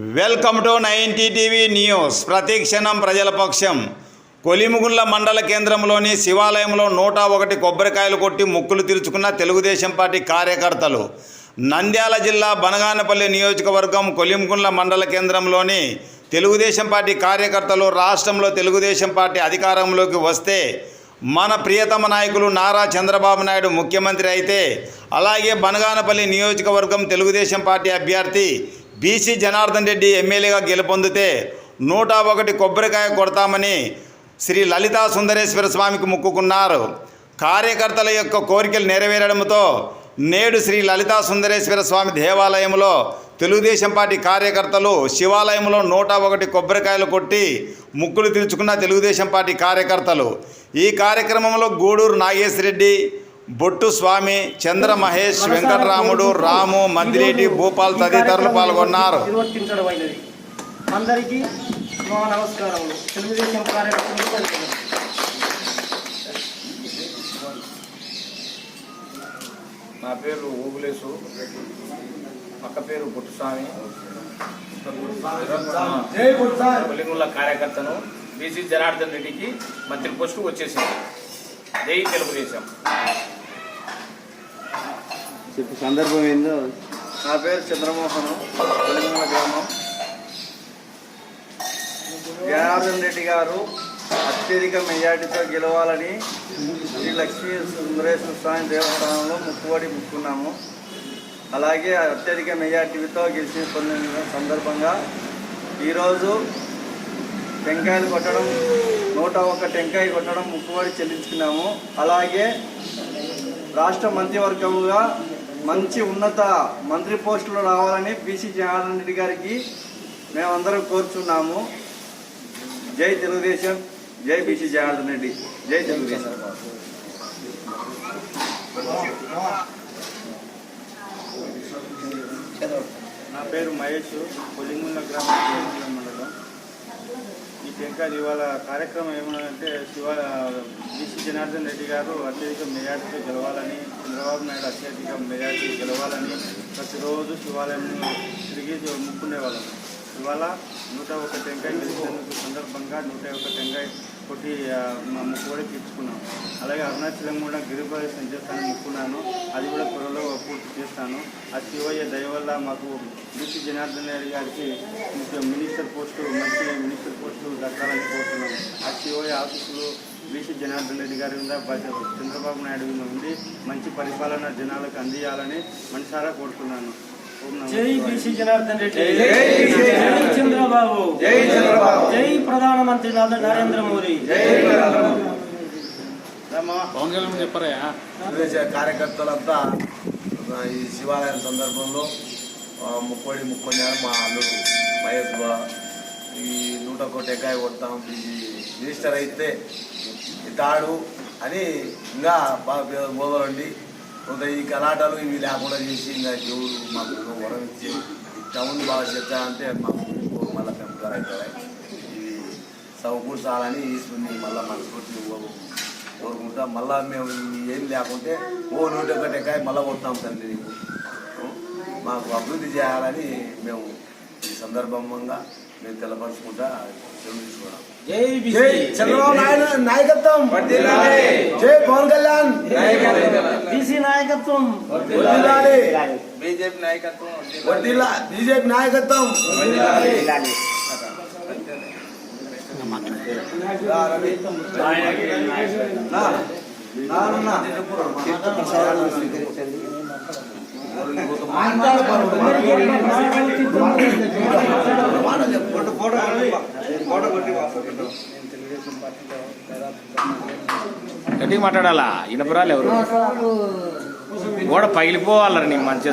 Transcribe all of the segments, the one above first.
Welcome to ninety TV news. ప్రతిక్షణం ప్రజల పక్షం. కొలిముగుళ్ళ మండల కేంద్రంలోని శివాలయంలో నూట ఒకటి కొబ్బరికాయలు కొట్టి ముక్కులు తీర్చుకున్న తెలుగుదేశం పార్టీ కార్యకర్తలు. నంద్యాల జిల్లా బనగానపల్లి నియోజకవర్గం కొలిముగుండ్ల మండల కేంద్రంలోని తెలుగుదేశం పార్టీ కార్యకర్తలు రాష్ట్రంలో తెలుగుదేశం పార్టీ అధికారంలోకి వస్తే మన ప్రియతమ నాయకులు నారా చంద్రబాబు నాయుడు ముఖ్యమంత్రి అయితే అలాగే బనగానపల్లి నియోజకవర్గం తెలుగుదేశం పార్టీ అభ్యర్థి బీసీ జనార్దన్ రెడ్డి ఎమ్మెల్యేగా గెలుపొందితే నూట ఒకటి కొబ్బరికాయ కొడతామని శ్రీ లలితా సుందరేశ్వర స్వామికి మొక్కుకున్నారు. కార్యకర్తల యొక్క కోరికలు నెరవేరడంతో నేడు శ్రీ లలితా సుందరేశ్వర స్వామి దేవాలయంలో తెలుగుదేశం పార్టీ కార్యకర్తలు శివాలయంలో నూట ఒకటి కొబ్బరికాయలు కొట్టి ముక్కులు తీర్చుకున్న తెలుగుదేశం పార్టీ కార్యకర్తలు. ఈ కార్యక్రమంలో గూడూరు నాగేశ్వరరెడ్డి బొట్టు స్వామి చంద్ర మహేష్ వెంకటరాముడు రాము మద్దిరెడ్డి భూపాల్ తదితరులు పాల్గొన్నారు. అందరికీ నమస్కారములు. తెలుగుదేశం నా పేరు ఓబులేసు పక్క పేరు పుట్టుస్వామి కొలింగుల కార్యకర్తను బీసీ జనార్దన్ రెడ్డికి మంత్రి పోస్టు వచ్చేసింది. జై తెలుగుదేశం. చెప్పు సందర్భం ఏందో? నా పేరు చంద్రమోహన్ గ్రామం. జనార్దన్ రెడ్డి గారు అత్యధిక మెజార్టీతో గెలవాలని శ్రీ లక్ష్మీ సుందరేశ్వర స్వామి దేవస్థానంలో ముక్కుబడి ముక్కున్నాము. అలాగే అత్యధిక మెజార్టీతో గెలిచి పొందిన సందర్భంగా ఈరోజు టెంకాయలు కొట్టడం నూట ఒక్క టెంకాయ కొట్టడం ముక్కుబడి చెల్లించుకున్నాము. అలాగే రాష్ట్ర మంత్రివర్గముగా మంచి ఉన్నత మంత్రి పోస్టులు రావాలని బీసీ జగన్ రెడ్డి గారికి మేమందరం కోరుచున్నాము. జై తెలుగుదేశం జై బీసీ జగన్ రెడ్డి జై తెలుగుదేశం. నా పేరు మహేష్ కొలింగున్న గ్రామం. ఈ టెంకాయ ఇవాళ కార్యక్రమం ఏమన్నంటే శివ బీసీ జనార్దన్ రెడ్డి గారు అత్యధిక మెజార్టీతో గెలవాలని చంద్రబాబు నాయుడు అత్యధిక మెజార్టీ గెలవాలని ప్రతిరోజు శివాలయం తిరిగి ముక్కునేవాళ్ళం ఇవాళ నూట ఒక టెంకాయ గెలిచినందుకు సందర్భంగా నూట ఒక టెంకాయ కొట్టి మా ముక్కు కూడా తీర్చుకున్నాం. అలాగే అరుణాచలం కూడా గిరిప్రదర్శన చేస్తానని ముక్కున్నాను అది కూడా త్వరలో పూర్తి చేస్తాను. ఆ శివయ్య దయ వల్ల మాకు బీసీ జనార్దన్ రెడ్డి గారికి మినిస్టర్ పోస్టు మంచి మినిస్టర్ పోస్టు దక్కాలని కోరుతున్నాను. ఆ శివయ్య ఆఫీసులు బీసీ జనార్దన్ రెడ్డి గారి మీద చంద్రబాబు నాయుడు మీద ఉండి మంచి పరిపాలన జనాలకు అందియాలని మనసారా కోరుతున్నాను. జై. బీసీ జనార్దన్ రెడ్డి. జై చంద్రబాబు. జై చంద్రబాబు. జై ప్రధానమంత్రి నరేంద్ర మోదీ. జై రామా. తెలుగుదేశం కార్యకర్తలంతా ఈ శివాలయం సందర్భంలో ముక్కోడి ముక్కొన్నారు మా అల్లుడు మహేష్ ఈ నూట ఒక టెక్కాయ కొడతాం ఈ మినిస్టర్ అయితే ఇతాడు అని ఇంకా బాగా మోదలండి కొంత ఈ కలాటాలు ఇవి లేకుండా చేసి ఇంకా దేవుడు మాకు వరం ఇచ్చి టౌన్ బాగా చేస్తా అంటే మాకు మళ్ళీ పెంపుతారు అవుతాయి ఇవి సమకూర్చాలని ఈశ్వరుని మళ్ళీ మనస్ఫూర్తి కోరుకుంటా. మళ్ళా మేము ఏం లేకుంటే ఓ నూట ఒకటి ఎక్కాయ మళ్ళా కొడతాం తండ్రి నీకు. మాకు అభివృద్ధి చేయాలని మేము ఈ సందర్భంగా మేము తెలపరుచుకుంటా జై జై చంద్రబాబు నాయుడు నాయకత్వం. జై పవన్ కళ్యాణ్. బీసీ నాయకత్వం. వర్ధిల్లాలి. బీజేపీ నాయకత్వం వర్ధిల్లా బీజేపీ నాయకత్వం. రా రవి. నా. నా, నా, నా. ఫోటో ఫోటో ఫోటో కొట్టి గట్టిగా మాట్లాడాలా? ఇనపురాలు ఎవరు? గోడ పగిలిపోవాలరు నీ మంచి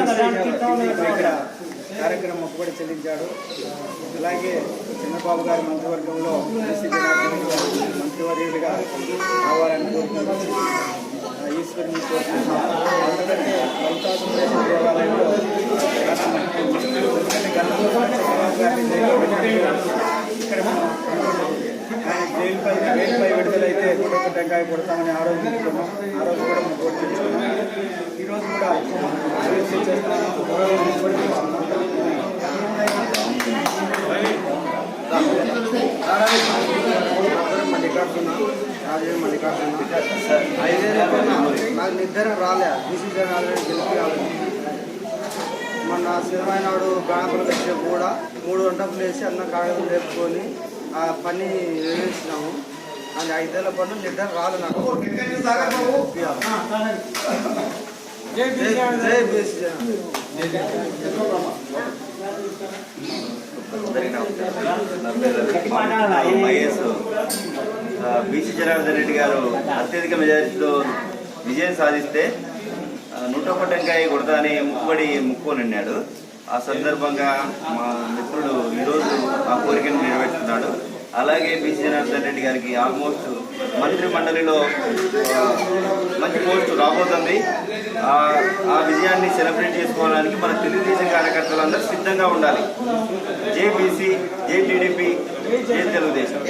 ఇలా కార్యక్రమం ఒప్పుబడి చెల్లించాడు. అలాగే చంద్రబాబు గారి మంత్రివర్గంలో బీసీ మంత్రివర్యులుగా రావాలని కోరుకుంటున్నాను. ఈశ్వరుని కోరుకుంటున్నాను ఎందుకంటే లలితా సుందరేశ్వర దేవాలయంలో ఎందుకంటే గతంలో చంద్రబాబు గారిని జైల్లో పెట్టినప్పుడు ఇక్కడ మనం ఆయన వేదికపై విడుదలైతే నూట ఒక్క టెంకాయ కొడతామని ఆ రోజు ఆ రోజు కూడా కొట్టించుకున్నాం ఈ రోజు కూడా నాకు నిద్ర రాలే డిసిజన్ ఆల్రెడీ గెలిపి మొన్న సినిమాయిన నాడు గణపతి కూడా మూడు గంటలు వేసి అన్న కాగితం లేపుకొని ఆ పని వేసినాము అది ఐదేళ్ళ పన్ను నిర్ధారణ రాలే నాకు. జై జై బీసీ జనార్దన్ రెడ్డి గారు అత్యధిక మెజారిటీతో విజయం సాధిస్తే నూట ఒక్క టెంకాయ కొడతా అని ముక్కుబడి ముక్కోనన్నాడు ఆ సందర్భంగా మా మిత్రుడు ఈరోజు ఆ కోరికను నెరవేర్చున్నాడు అలాగే బీసీ జనార్దన్ రెడ్డి గారికి ఆల్మోస్ట్ మంత్రి మండలిలో మంచి పోస్టు రాబోతుంది. ఆ విజయాన్ని సెలబ్రేట్ చేసుకోవడానికి మన తెలుగుదేశం కార్యకర్తలందరూ సిద్ధంగా ఉండాలి. జేబీసీ జేటీడీపీ జే టీడీపీ జే తెలుగుదేశం.